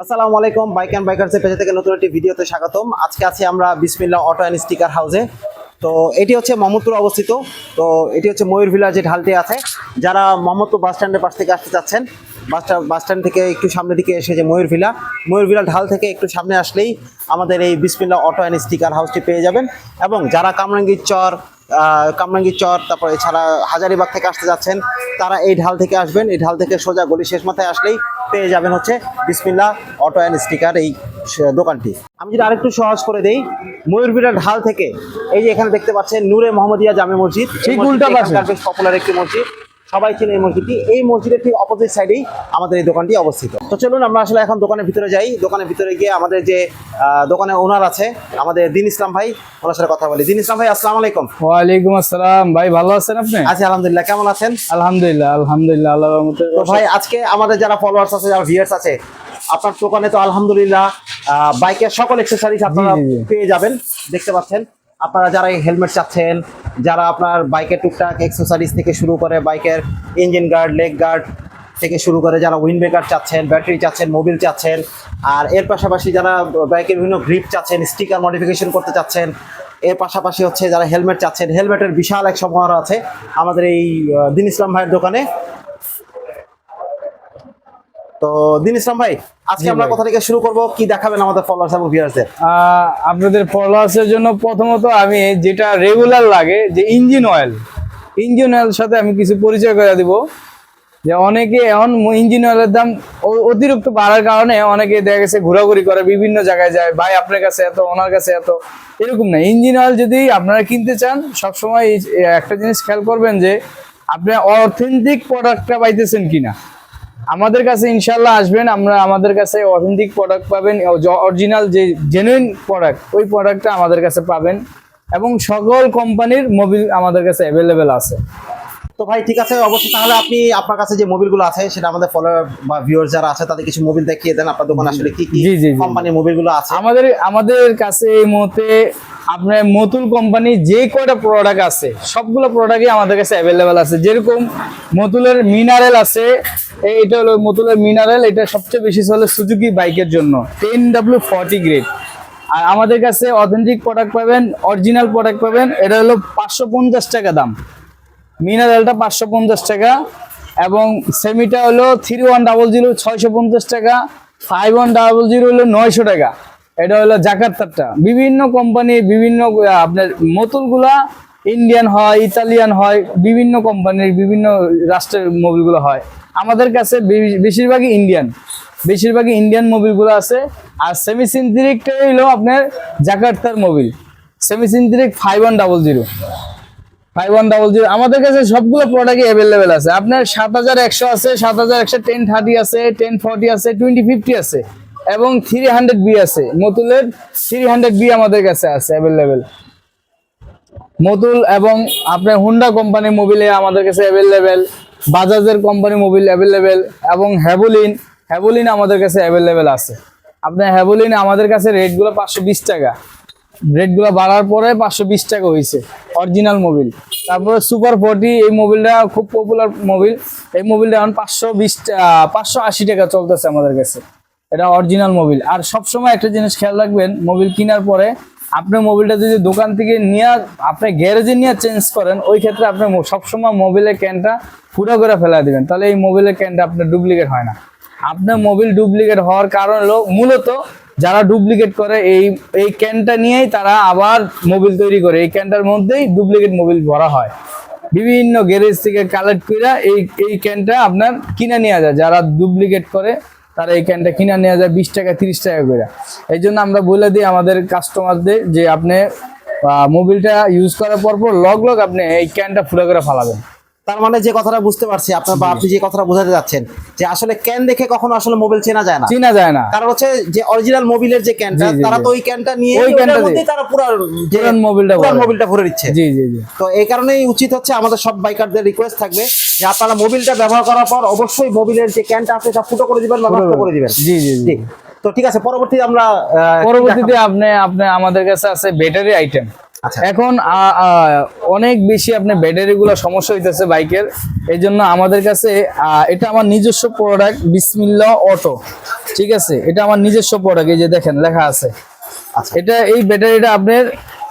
আসসালামু আলাইকুম bike and বাইকার্সের পেজে থেকে নতুন একটি ভিডিওতে স্বাগতম। আজকে আছি আমরা বিসমিল্লা অটো অ্যান্ড স্টিকার হাউসে। তো এটি হচ্ছে মোহাম্মদপুর অবস্থিত। তো এটি হচ্ছে ময়ূর ভিলা যে ঢালটি আছে। যারা মোহাম্মদপুর বাস স্ট্যান্ডের পাশ থেকে আসতে চাচ্ছেন বাস বাস স্ট্যান্ড থেকে একটু সামনের দিকে এসে যে ময়ূর ভিলা ময়ূর ভিলা ঢাল থেকে একটু সামনে আসলেই আমাদের এই বিসমিল্লা অটো অ্যান্ড স্টিকার হাউসটি পেয়ে যাবেন। এবং যারা কামরাঙ্গীর চর আহ, কামরাঙ্গীর চর তারপর এছাড়া হাজারিবাগ থেকে আসতে যাচ্ছেন তারা এই ঢাল থেকে আসবেন। এই ঢাল থেকে সোজা গলি শেষ মাথায় আসলেই পেয়ে যাবেন হচ্ছে বিসমিল্লা অটো অ্যান্ড স্টিকার এই দোকানটি। আমি যদি আরেকটু সহজ করে দেই ময়ূরবিড়া ঢাল থেকে এই যে এখানে দেখতে পাচ্ছেন নূরে মোহাম্মদিয়া জামে মসজিদ। এই ঠিক মসজিদটি উল্টা পাশে। বেশ পপুলার একটি মসজিদ। সবাই চেনে এই মসজিদটি। এই মসজিদের ঠিক অপোজিট সাইডেই আমাদের এই দোকানটি অবস্থিত। তো চলুন আমরা আসলে এখন দোকানের ভিতরে যাই। দোকানের ভিতরে গিয়ে আমাদের যে আহ, দোকানের ওনার আছে আমাদের দিন ইসলাম ভাই ওনার সাথে কথা বলি। দিন ইসলাম ভাই আসসালামু আলাইকুম। ওয়ালাইকুম আসসালাম। ভাই ভালো আছেন আপনি? আছি আলহামদুলিল্লাহ। কেমন আছেন? আলহামদুলিল্লাহ আলহামদুলিল্লাহ আল্লাহ তো ভাই আজকে আমাদের যারা ফলোয়ার্স আছে যারা ভিউয়ার্স আছে আপনার দোকানে তো আলহামদুলিল্লাহ বাইকের সকল এক্সেসরিজ আপনারা। পেয়ে যাবেন। দেখতে পাচ্ছেন। আপনারা যারা এই হেলমেট চাচ্ছেন, যারা আপনার বাইকের টুকটাক এক্সেসরিজ থেকে শুরু করে বাইকের ইঞ্জিন গার্ড লেগ গার্ড থেকে শুরু করে যারা উইন্ড ব্রেকার চাচ্ছেন ব্যাটারি চাচ্ছেন মোবিল চাচ্ছেন, আর এর পাশাপাশি যারা বাইকের বিভিন্ন গ্রিপ চাচ্ছেন স্টিকার মডিফিকেশন করতে চাচ্ছেন, এর পাশাপাশি হচ্ছে যারা হেলমেট চাচ্ছেন, হেলমেটের বিশাল এক সমাহার আছে আমাদের এই দিন ইসলাম ভাইয়ের দোকানে। তো দিন ইসলাম ভাই আজকে আমরা। কোথা থেকে শুরু করব কি দেখাবেন আমাদের ফলোয়ার্স এবং ভিউয়ার্সদের আপনাদের ফলোয়ার্সের জন্য প্রথমত আমি যেটা রেগুলার লাগে যে ইঞ্জিন অয়েল ইঞ্জিন অয়েল সাথে আমি কিছু পরিচয় করে দিব। যে অনেকে এখন ইঞ্জিন অয়েলের দাম অতিরিক্ত বাড়ার কারণে অনেকে দেখা গেছে ঘোরাঘুরি করে বিভিন্ন জায়গায় যায় ভাই আপনার কাছে এত ওনার কাছে এত। এরকম না ইঞ্জিন অয়েল যদি আপনারা কিনতে চান সবসময় একটা জিনিস খেয়াল করবেন যে আপনি অথেন্টিক প্রোডাক্টটা পাইতেছেন কিনা। আমাদের কাছে ইনশাল্লাহ আসবেন আমরা আমাদের কাছে অথেন্টিক প্রোডাক্ট পাবেন অরিজিনাল যে জেনুইন প্রোডাক্ট ওই প্রোডাক্টটা আমাদের কাছে পাবেন এবং সকল কোম্পানির মোবিল আমাদের কাছে অ্যাভেলেবেল আছে তো ভাই ঠিক আছে অবশ্যই তাহলে আপনি আপনার কাছে যে মোবিলগুলো আছে সেটা আমাদের ফলোয়ার বা ভিউয়ার যারা আছে তাদের কিছু মোবিল দেখিয়ে দেন আপনার দোকানে আসলে কি কি। কোম্পানির মোবিলগুলো আছে আমাদের আমাদের কাছে এই মুহূর্তে আপনার মতুল কোম্পানি যে কয়টা প্রোডাক্ট আছে, সবগুলো প্রোডাক্টই আমাদের কাছে অ্যাভেলেবেল আছে। যেরকম মতুলের মিনারেল আছে এটা হলো মতুলের মিনারেল এটা সবচেয়ে বেশি চলে সুজুকি বাইকের জন্য টেন ডাব্লিউ ফর্টি গ্রেড আর আমাদের কাছে অথেন্টিক প্রোডাক্ট পাবেন অরিজিনাল প্রোডাক্ট পাবেন, এটা হলো পাঁচশো পঞ্চাশ টাকা দাম। মিনারেলটা পাঁচশো পঞ্চাশ টাকা এবং সেমিটা হলো থ্রি ওয়ান ডাবল জিরো ছয়শো পঞ্চাশ টাকা ফাইভ ওয়ান ডাবল জিরো হলো নয়শো টাকা। এটা হলো জাকার্তারটা বিভিন্ন কোম্পানি বিভিন্ন আপনার মতুলগুলা ইন্ডিয়ান হয় ইতালিয়ান হয়, বিভিন্ন কোম্পানির বিভিন্ন রাষ্ট্রের মোবিলগুলো হয়। আমাদের কাছে বেশিরভাগই ইন্ডিয়ান বেশিরভাগই ইন্ডিয়ান মোবিলগুলো আছে। আর সেমি সিনথেটিকটাই হলো আপনার জাকার্তার Mobil semi synthetic five one double zero five one double zero আমাদের কাছে সবগুলো প্রোডাক্টই অ্যাভেলেবেল আছে। আপনার সাত হাজার একশো আছে, সাত হাজার একশো টেন থার্টি আছে টেন ফর্টি আছে টোয়েন্টি ফিফটি আছে। এবং থ্রি হান্ড্রেড বি আছে। মতুলের থ্রি হান্ড্রেড বি আমাদের কাছে আছে অ্যাভেলেবেল মতুল এবং আপনার হুন্ডা কোম্পানি মোবিলে আমাদের কাছে অ্যাভেলেবেল বাজাজের কোম্পানি মোবিল অ্যাভেলেবেল এবং হ্যাভোলিন হ্যাভোলিন আমাদের কাছে অ্যাভেলেবেল আছে। আপনার হ্যাভোলিন আমাদের কাছে রেটগুলো পাঁচশো বিশ টাকা। রেটগুলো বাড়ার পরে পাঁচশো বিশ টাকা হয়েছে অরিজিনাল মোবিল তারপরে সুপার ফোর্টি এই মোবিলটা খুব পপুলার মোবিল এই মোবিলটা এখন পাঁচশো বিশ পাঁচশো আশি টাকা চলতেছে আমাদের কাছে। এটা অরিজিনাল মোবিল আর সবসময় একটা জিনিস খেয়াল রাখবেন মোবিল কেনার পরে আপনি মোবিলটা যদি দোকান থেকে নিয়ে, আপনি গ্যারেজে নিয়ে চেঞ্জ করেন, ওই ক্ষেত্রে আপনি সবসময় মোবিলের ক্যানটা ফুটো করে ফেলা দিবেন। তাহলে এই মোবিলের ক্যানটা আপনার ডুপ্লিকেট হয় না। আপনার মোবিল ডুপ্লিকেট হওয়ার কারণ হলো মূলত যারা ডুপ্লিকেট করে এই এই ক্যানটা নিয়েই তারা আবার মোবিল তৈরি করে। এই ক্যানটার মধ্যেই ডুপ্লিকেট মোবিল ভরা হয়। বিভিন্ন গ্যারেজ থেকে কালেক্ট করে এই এই ক্যানটা আপনার কিনে নেওয়া যায়, যারা ডুপ্লিকেট করে তারা এই ক্যানটা কিনে নেওয়া যায় বিশ টাকা, তিরিশ টাকা করে। এই জন্য আমরা বলে দিই আমাদের কাস্টমারদের যে আপনি মোবিলটা ইউজ করার পর পর লগ লগ আপনি এই ক্যানটা ফুলে করে ফালাবেন। তার মানে যে কথাটা বুঝতে পারছি আপনার বা আপনি যে কথাটা বোঝাতে যাচ্ছেন যে আসলে ক্যান দেখে কখনো আসলে মোবিল চেনা যায় না চিনা যায় না কারণ হচ্ছে যে অরিজিনাল মোবিলের যে ক্যানটা তারা। তো ওই ক্যানটা নিয়ে ওই ক্যানটা দিয়ে। তারা পুরো পুরান মোবিলটা পুরান ভরে। মোবিলটা ভরে দিচ্ছে জি জি জি তো এই কারণেই উচিত হচ্ছে আমাদের সব বাইকারদের রিকোয়েস্ট থাকবে যে আপনারা মোবিলটা ব্যবহার করার পর অবশ্যই মোবিলের যে ক্যানটা আছে তা ফুটো করে দিবেন বা নষ্ট করে দিবেন জি জি জি তো ঠিক আছে পরবর্তীতে আমরা পরবর্তীতে আপনি আপনি আমাদের কাছে আছে ব্যাটারি আইটেম। এখন আ, আ, অনেক বেশি আপনার ব্যাটারি গুলো সমস্যা হইতেছে বাইকের। এই জন্য আমাদের কাছে এটা আমার নিজস্ব প্রোডাক্ট বিসমিল্লা অটো। ঠিক আছে? এটা আমার নিজস্ব প্রোডাক্ট এই যে দেখেন লেখা আছে। আচ্ছা। এটা এই ব্যাটারিটা আপনার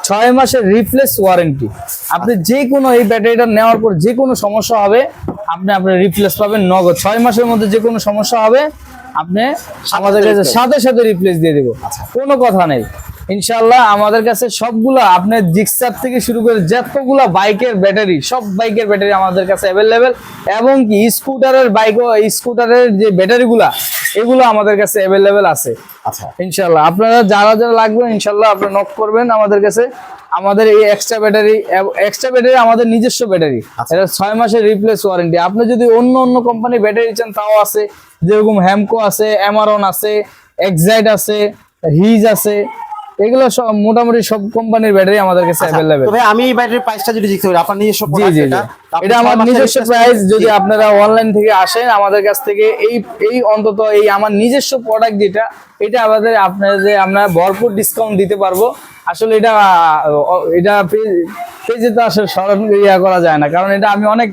ছয় মাসের রিপ্লেস ওয়ারেন্টি আপনি যে কোনো এই ব্যাটারিটা নেওয়ার পর যে কোনো সমস্যা হবে আপনি আপনার রিপ্লেস পাবেন নগদ। ছয় মাসের মধ্যে যে কোনো সমস্যা হবে আপনি আমাদের কাছে সাথে সাথে রিপ্লেস দিয়ে দেবো। কোনো কথা নেই। ইনশাল্লাহ আমাদের কাছে সবগুলা আপনার জিক্সার থেকে শুরু করে যতগুলা বাইকের ব্যাটারি সব বাইকের ব্যাটারি আমাদের কাছে অ্যাভেলেবেল এবং কি স্কুটারের বাইক স্কুটারের যে ব্যাটারিগুলা এগুলো আমাদের কাছে অ্যাভেলেবেল আছে। আচ্ছা। ইনশাল্লাহ আপনারা যারা যারা লাগবে ইনশাল্লাহ আপনারা নক করবেন আমাদের কাছে। আমাদের এই এক্সট্রা ব্যাটারি এক্সট্রা ব্যাটারি আমাদের নিজস্ব ব্যাটারি আচ্ছা। এটা ছয় মাসের রিপ্লেস ওয়ারেন্টি আপনি যদি অন্য অন্য কোম্পানি ব্যাটারি চান তাও আছে। যেরকম হ্যামকো আছে অ্যামারন আছে এক্সাইট আছে হিজ আছে। এগুলো সব মোটামুটি সব কোম্পানির ব্যাটারি আমাদের কাছে अवेलेबल তবে আমি এই ব্যাটারির প্রাইসটা যদি জিজ্ঞেস করি আপনার নিজস্ব জি এটা, এটা আমার নিজস্ব প্রাইস যদি আপনারা অনলাইন থেকে আসেন আমাদের কাছ থেকে এই এই অন্তত এই আমার নিজস্ব প্রোডাক্ট যেটা এটা আমাদের আপনাদের আমরা ভরপুর ডিসকাউন্ট দিতে পারব। আসলে এটা এটা পেজে তো আসলে সরল ইয়া করা যায় না। কারণ এটা আমি অনেক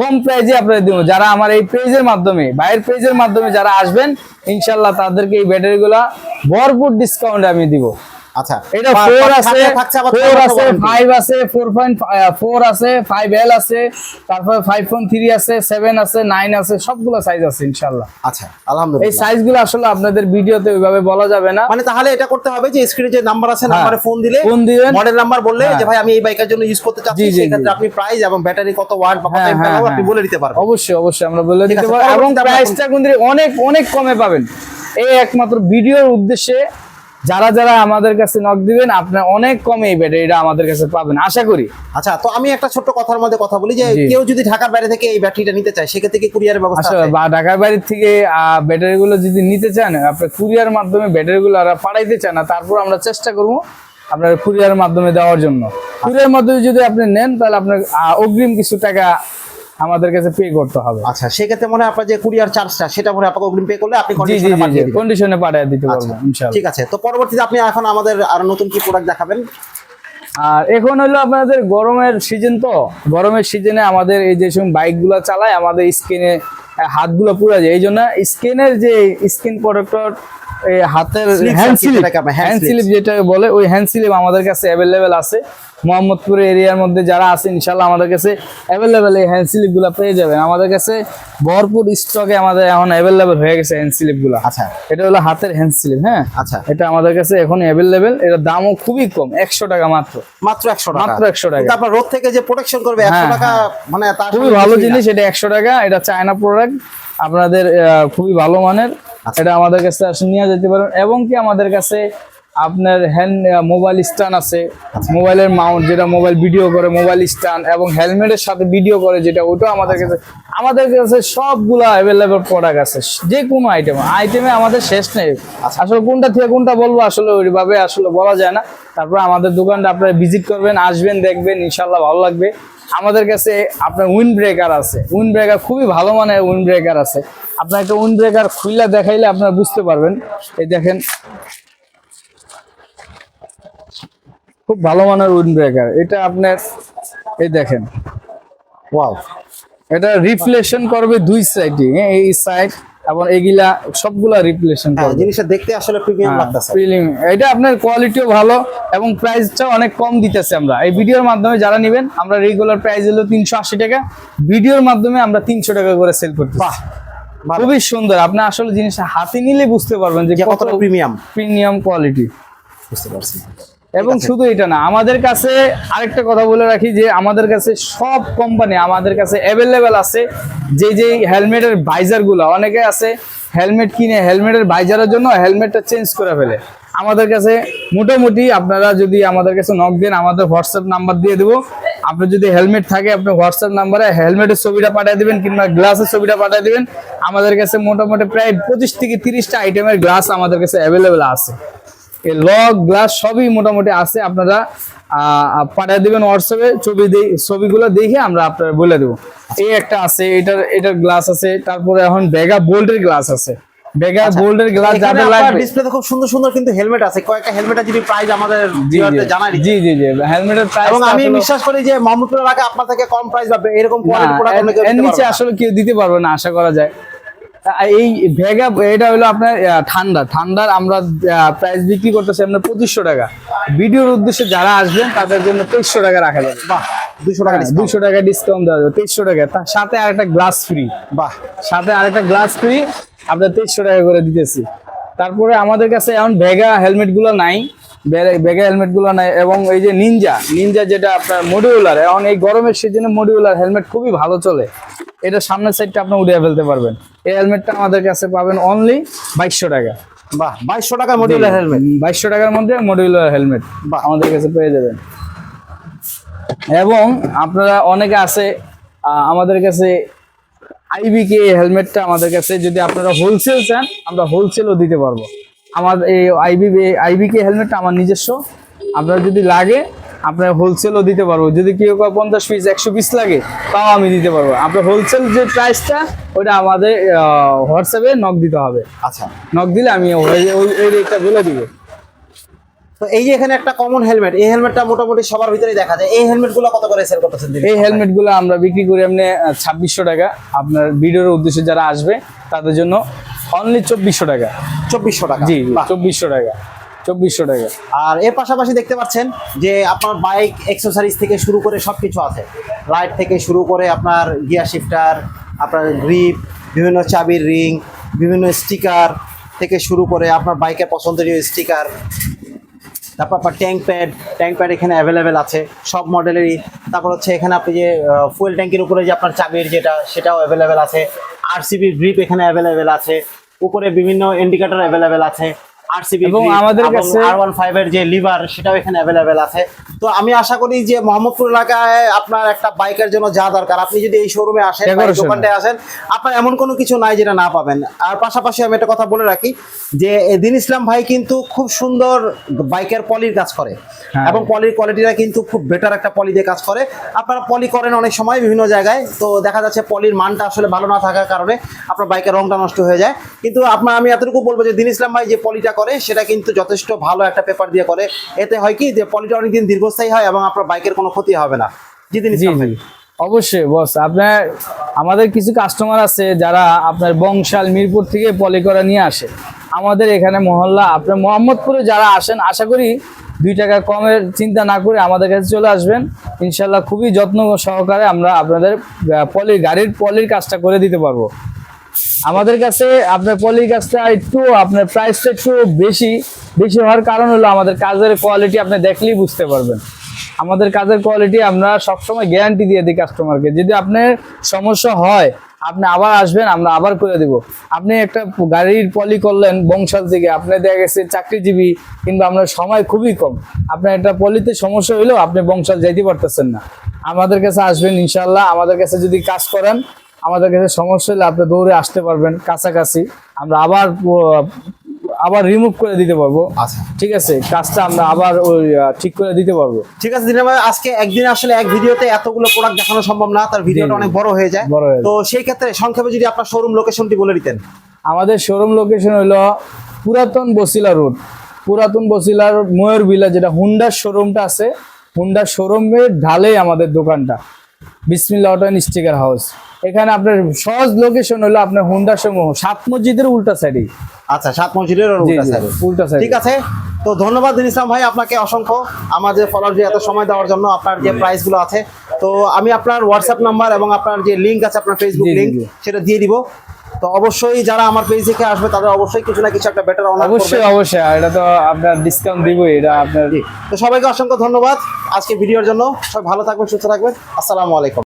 কম প্রাইজে আপনাদের দেবো। যারা আমার এই পেজের মাধ্যমে বাইরের পেজের মাধ্যমে যারা আসবেন ইনশাল্লাহ তাদেরকে এই ব্যাটারিগুলা ভরপুর ডিসকাউন্ট আমি দিব। আচ্ছা এটা আছে আছে। আছে আছে আছে তারপরে আছে আছে আছে সবগুলো সাইজ আছে ইনশাল্লাহ আচ্ছা এই সাইজগুলো আসলে আপনাদের ভিডিওতে ওইভাবে বলা যাবে না মানে তাহলে এটা করতে হবে যে স্ক্রিনে যে নাম্বার আছে নাম্বারে ফোন দিলে ফোন হ্যাঁ। দিবেন। মডেল নাম্বার বললে হ্যাঁ। যে ভাই আমি এই বাইকের জন্য ইউজ করতে চাচ্ছি আপনি প্রাইস এবং ব্যাটারি কত ওয়াট বা কত হ্যাঁ, আপনি। বলে দিতে পারবেন অবশ্যই অবশ্যই আমরা বলে দিতে আছে, পারি এবং পরবর্তীতে প্রাইসটা কিন্তু অনেক অনেক কমে পাবেন এই একমাত্র ভিডিওর উদ্দেশ্যে যারা যারা আমাদের কাছে নক দিবেন আপনার অনেক কমে এই ব্যাটারিটা আমাদের কাছে পাবেন আশা করি। আচ্ছা তো আমি একটা ছোট্ট কথার মধ্যে কথা বলি যে কেউ যদি ঢাকার বাইরে থেকে এই ব্যাটারিটা নিতে চায় সেক্ষেত্রে কি কুরিয়ারের ব্যবস্থা আছে? বা ঢাকার বাইরে থেকে ব্যাটারি গুলো যদি নিতে চান আপনার কুরিয়ার মাধ্যমে ব্যাটারি গুলো পাঠাইতে চান না তারপর আমরা চেষ্টা করব আপনার কুরিয়ার মাধ্যমে দেওয়ার জন্য। কুরিয়ার মাধ্যমে যদি আপনি নেন তাহলে আপনার অগ্রিম কিছু টাকা আমাদের কাছে পে করতে হবে। আচ্ছা সেক্ষেত্রে মনে হয় আপনার যে কুরিয়ার চার্জটা সেটা মনে আপনাকে অগ্রিম পে করলে আপনি কন্ডিশনে পাঠিয়ে দিবেন। কন্ডিশনে পাঠিয়ে দিতে আচ্ছা, ইনশাআল্লাহ। ঠিক আছে তো পরবর্তীতে আপনি এখন আমাদের আরও নতুন কি প্রোডাক্ট দেখাবেন? আর এখন হলো আপনাদের গরমের সিজন তো। গরমের সিজনে আমাদের এই যে সময় বাইকগুলো চালায় আমাদের স্কিনে হাতগুলো পুড়ে যায়। এই জন্য স্কিনের যে স্কিন প্রোটেক্টর হাতের হ্যান্ড স্লিপ হ্যান্ড। স্লিপ যেটা বলে ওই হ্যান্ড স্লিপ আমাদের কাছে অ্যাভেলেবেল আছে। মোহাম্মদপুর এরিয়ার মধ্যে যারা আছে ইনশাল্লাহ আমাদের কাছে অ্যাভেলেবেল এই হ্যান্ড পেয়ে যাবেন। আমাদের কাছে ভরপুর স্টকে আমাদের এখন অ্যাভেলেবেল হয়ে গেছে হ্যান্ড স্লিপগুলা। আচ্ছা। এটা হলো হাতের হ্যান্ড স্লিপ হ্যাঁ? আচ্ছা। এটা আমাদের কাছে এখন অ্যাভেলেবেল এটার দামও খুবই কম একশো টাকা মাত্র। মাত্র একশো টাকা। মাত্র 100 টাকা। তারপর রোদ থেকে যে প্রোটেকশন করবে একশো হ্যাঁ, টাকা মানে তার খুবই ভালো জিনিস এটা একশো টাকা এটা চায়না প্রোডাক্ট আপনাদের খুবই ভালো মানের। আচ্ছা। এটা আমাদের কাছে আসলে নিয়ে যেতে পারেন। এবং কি আমাদের কাছে আপনার হ্যান্ড মোবাইল স্ট্যান্ড আছে। মোবাইলের মাউন্ট যেটা মোবাইল ভিডিও করে মোবাইল স্ট্যান্ড এবং হেলমেটের সাথে ভিডিও করে যেটা ওটাও আমাদের কাছে আমাদের কাছে সবগুলা অ্যাভেলেবেল প্রোডাক্ট আছে। যে কোনো আইটেম আইটেমে আমাদের শেষ নেই। আচ্ছা। আসলে কোনটা থেকে কোনটা বলব আসলে ওইভাবে আসলে বলা যায় না। তারপর আমাদের দোকানটা আপনারা ভিজিট করবেন আসবেন দেখবেন ইনশাল্লাহ ভালো লাগবে। আমাদের কাছে আপনার উইন্ড ব্রেকার আছে। উইন্ড ব্রেকার খুবই ভালো মানের উইন্ড ব্রেকার আছে। আপনার একটা উইন্ড ব্রেকার খুললে দেখাইলে আপনারা বুঝতে পারবেন। এই দেখেন খুব ভালো মানের উইন্ড ব্রেকার। এটা আপনার এই দেখেন। ওয়াও। এটা রিফ্লেকশন করবে দুই সাইডে এই সাইড এবং এগুলা সবগুলা রিফ্লেকশন হ্যাঁ করবে। জিনিসটা দেখতে আসলে প্রিমিয়াম লাগতেছে। প্রিলিম এটা আপনার কোয়ালিটিও ভালো এবং প্রাইসটাও অনেক কম দিতেছে আমরা। এই ভিডিওর মাধ্যমে যারা নেবেন আমরা রেগুলার প্রাইস হলো তিনশো আশি টাকা। ভিডিওর মাধ্যমে আমরা তিনশো টাকা করে সেল করতে বাহ। খুবই সুন্দর। আপনি আসলে জিনিসটা হাতে নিলে বুঝতে পারবেন যে যে কত কতটা প্রিমিয়াম প্রিমিয়াম কোয়ালিটি বুঝতে পারছি। এবং শুধু এটা না আমাদের কাছে আরেকটা কথা বলে রাখি যে আমাদের কাছে সব কোম্পানি আমাদের কাছে অ্যাভেলেবেল আছে যে যে হেলমেটের বাইজারগুলো অনেকে আছে হেলমেট কিনে হেলমেটের ভাইজারের জন্য হেলমেটটা চেঞ্জ করে ফেলে। আমাদের কাছে মোটামুটি আপনারা যদি আমাদের কাছে নক দেন আমাদের হোয়াটসঅ্যাপ নাম্বার দিয়ে দেবো। আপনার যদি হেলমেট থাকে আপনি হোয়াটসঅ্যাপ নাম্বারে হেলমেটের ছবিটা পাঠিয়ে দেবেন কিংবা গ্লাসের ছবিটা পাঠিয়ে দেবেন। আমাদের কাছে মোটামুটি প্রায় পঁচিশ থেকে তিরিশটা আইটেমের গ্লাস আমাদের কাছে অ্যাভেলেবেল আছে। এই লক গ্লাস সবই মোটামুটি আছে আপনারা পাঠিয়ে দিবেন হোয়াটসঅ্যাপে ছবি ছবিগুলো দেখে আমরা আপনারা বলে দেবো। এই একটা আছে এটার এটার গ্লাস আছে তারপরে এখন বেগা বোল্টের গ্লাস আছে। বেগার গোল্ডের গ্লাস যাদের লাগবে ডিসপ্লেতে খুব সুন্দর সুন্দর কিন্তু হেলমেট আছে কয়েকটা হেলমেটের যদি প্রাইস আমাদের ভিউয়ারদের জানাই জি জি জি হেলমেটের প্রাইস এবং আমি বিশ্বাস করি যে আপনার থেকে কম প্রাইস পাবে এরকম কোয়ালিটি প্রোডাক্ট নিচে আসলে কেউ দিতে পারবে না আশা করা যায়। এই ভেগা এটা হলো আপনার ঠান্ডা। ঠান্ডার আমরা প্রাইস বিক্রি করতেছি আপনার পঁচিশশো টাকা। ভিডিওর উদ্দেশ্যে যারা আসবেন তাদের জন্য তেইশশো টাকা রাখা যাবে। বাহ দুশো টাকা দুশো টাকা ডিসকাউন্ট দেওয়া যাবে তেইশশো টাকা। তার সাথে আরেকটা গ্লাস ফ্রি বাহ। সাথে আরেকটা গ্লাস ফ্রি আমরা তেইশশো টাকা করে দিতেছি। তারপরে আমাদের কাছে এখন ভেগা হেলমেটগুলো নাই। ভেগা হেলমেটগুলো নাই এবং এই যে নিনজা নিনজা যেটা আপনার মডিউলার এখন এই গরমের সিজনে মডিউলার হেলমেট খুবই ভালো চলে। এটা সামনের সাইডটা আপনি উড়িয়ে ফেলতে পারবেন। এই হেলমেটটা আমাদের কাছে পাবেন অনলি বাইশশো টাকা। বাহ বাইশশো টাকা মডিউলার হেলমেট বাইশশো টাকার মধ্যে মডিউলার হেলমেট বা আমাদের কাছে পেয়ে যাবেন। এবং আপনারা অনেকে আছে আমাদের কাছে আইবিকে হেলমেটটা আমাদের কাছে যদি আপনারা হোলসেল চান আমরা হোলসেলও দিতে পারব। আমার এই আইবি আইবিকে হেলমেটটা আমার নিজস্ব। আপনার যদি লাগে আপনার হোলসেলও দিতে পারব। যদি কেউ পঞ্চাশ পিস একশো পিস লাগে তাও আমি দিতে পারব। আপনার হোলসেল যে প্রাইসটা ওটা আমাদের হোয়াটসঅ্যাপে নক দিতে হবে। আচ্ছা। নক দিলে আমি ওই- রেটটা বলে দিব। তো এই যে এখানে একটা কমন হেলমেট এই হেলমেটটা মোটামুটি সবার ভিতরেই দেখা যায়। এই হেলমেটগুলো কত করে সেল করতেছেন? এই হেলমেটগুলো আমরা বিক্রি করি এমনি ছাব্বিশশো টাকা। আপনার ভিডিওর উদ্দেশ্যে যারা আসবে তাদের জন্য অনলি চব্বিশশো টাকা। চব্বিশশো টাকা। জি। চব্বিশশো টাকা চব্বিশশো টাকা। আর এর পাশাপাশি দেখতে পাচ্ছেন যে আপনার বাইক এক্সেসরিজ থেকে শুরু করে সব কিছু আছে। লাইট থেকে শুরু করে আপনার গিয়ার শিফটার আপনার গ্রিপ বিভিন্ন চাবির রিং বিভিন্ন স্টিকার থেকে শুরু করে আপনার বাইকের পছন্দনীয় স্টিকার তারপর আপনার ট্যাঙ্ক প্যাড ট্যাঙ্ক প্যাড এখানে অ্যাভেলেবেল আছে সব মডেলেরই তারপর হচ্ছে এখানে আপনি যে ফুয়েল ট্যাঙ্কের উপরে যে আপনার চাবির যেটা সেটাও অ্যাভেলেবেল আছে। আর আরসিবি গ্রিপ এখানে অ্যাভেলেবেল আছে। উপরে বিভিন্ন ইন্ডিকেটর অ্যাভেলেবেল আছে। আরসিবি এবং আমাদের কাছে- আর ওয়ান ফাইভের যে লিভার সেটাও এখানে অ্যাভেলেবেল আছে। তো আমি আশা করি যে মোহাম্মদপুর এলাকায় আপনার একটা বাইকের জন্য যা দরকার আপনি যদি এই শোরুমে আসেন বা. দোকানটায় আসেন আপনার এমন কোনো কিছু নাই যেটা না পাবেন। আর পাশাপাশি আমি একটা কথা বলে রাখি যে দিন ইসলাম ভাই কিন্তু খুব সুন্দর বাইকের পলির কাজ করে। হ্যাঁ। এবং পলির কোয়ালিটিটা কিন্তু খুব বেটার একটা পলি দিয়ে কাজ করে। আপনারা পলি করেন অনেক সময় বিভিন্ন জায়গায় তো দেখা যাচ্ছে পলির মানটা আসলে ভালো না থাকার কারণে আপনার বাইকের রংটা নষ্ট হয়ে যায়। কিন্তু আপনার আমি এতটুকু বলব যে দিন ইসলাম ভাই যে পলিটা করে সেটা কিন্তু যথেষ্ট ভালো একটা পেপার দিয়ে করে। এতে হয় কি যে পলিটা অনেকদিন দীর্ঘস্থায়ী হয় এবং আপনার বাইকের কোনো ক্ষতি হবে না। ইসলাম ভাই অবশ্যই বস আপনার আমাদের কিছু কাস্টমার আছে যারা আপনার বংশাল মিরপুর থেকে পলি করা নিয়ে আসে। আমাদের এখানে মহল্লা আপনার মোহাম্মদপুরে যারা আসেন আশা করি দুই টাকা কমের চিন্তা না করে আমাদের কাছে চলে আসবেন। ইনশাল্লাহ খুবই যত্ন সহকারে আমরা আপনাদের পলির গাড়ির পলির কাজটা করে দিতে পারব। আমাদের কাছে আপনার পলির কাজটা একটু, আপনার প্রাইসটা একটু বেশি বেশি হওয়ার কারণ হলো আমাদের কাজের কোয়ালিটি আপনি দেখলেই বুঝতে পারবেন। আমাদের কাজের কোয়ালিটি আমরা সবসময় গ্যারান্টি দিয়ে দিই কাস্টমারকে যদি আপনার সমস্যা হয়, আপনি আবার আসবেন, আমরা আবার করে দেব। আপনি একটা গাড়ির পলি করলেন বংশাল থেকে, আপনি দেখা গেছে চাকরিজীবী, কিন্তু আপনার সময় খুবই কম। আপনার একটা পলিতে সমস্যা হইলেও আপনি বংশাল যাইতে পারতেছেন না। আমাদের কাছে আসবেন ইনশাল্লাহ আমাদের কাছে যদি কাজ করেন আমাদের কাছে সমস্যা হলে আপনি দৌড়ে আসতে পারবেন কাছাকাছি। আমরা আবার আবার রিমুভ করে দিতে পারব। আচ্ছা। ঠিক আছে? কাজটা আমরা আবার ওই ঠিক করে দিতে পারব। ঠিক আছে দিনা ভাই আজকে একদিন আসলে এক ভিডিওতে এতগুলো প্রোডাক্ট দেখানো সম্ভব না তার ভিডিওটা। অনেক বড় হয়ে যায়। তো সেই ক্ষেত্রে সংক্ষেপে যদি আপনার শোরুম লোকেশনটি বলে দিতেন। আমাদের শোরুম লোকেশন হলো পুরাতন বসিলা রোড। পুরাতন বসিলার ময়ূর বিলা যেটা হুন্ডার শোরুমটা আছে। হুন্ডার শোরুমের ঢালেই আমাদের দোকানটা। বিসমিল্লা অটো স্টিকার হাউস। এখানে আপনার সহজ লোকেশন হলো আপনার হুন্ডা সমূহ সাত মসজিদের উল্টা সাইডে আচ্ছা সাত মসজিদের উল্টা সাইডে ঠিক আছে? তো ধন্যবাদ দিন ইসলাম ভাই আপনাকে অসংখ্য। আমাদের যে এত সময় দেওয়ার জন্য আপনার যে প্রাইসগুলো আছে। তো আমি আপনার হোয়াটসঅ্যাপ নাম্বার এবং আপনার যে লিঙ্ক আছে আপনার ফেসবুক লিঙ্ক সেটা দিয়ে দিব। তো অবশ্যই যারা আমার পেজ দেখে আসবে তাদের অবশ্যই কিছু না কিছু একটা বেটার অনার অবশ্যই অবশ্যই এটা তো আপনার ডিসকাউন্ট দিবই এটা আপনার তো সবাইকে অসংখ্য ধন্যবাদ আজকে ভিডিওর জন্য। সবাই ভালো থাকবেন সুস্থ থাকবেন। আসসালামু আলাইকুম।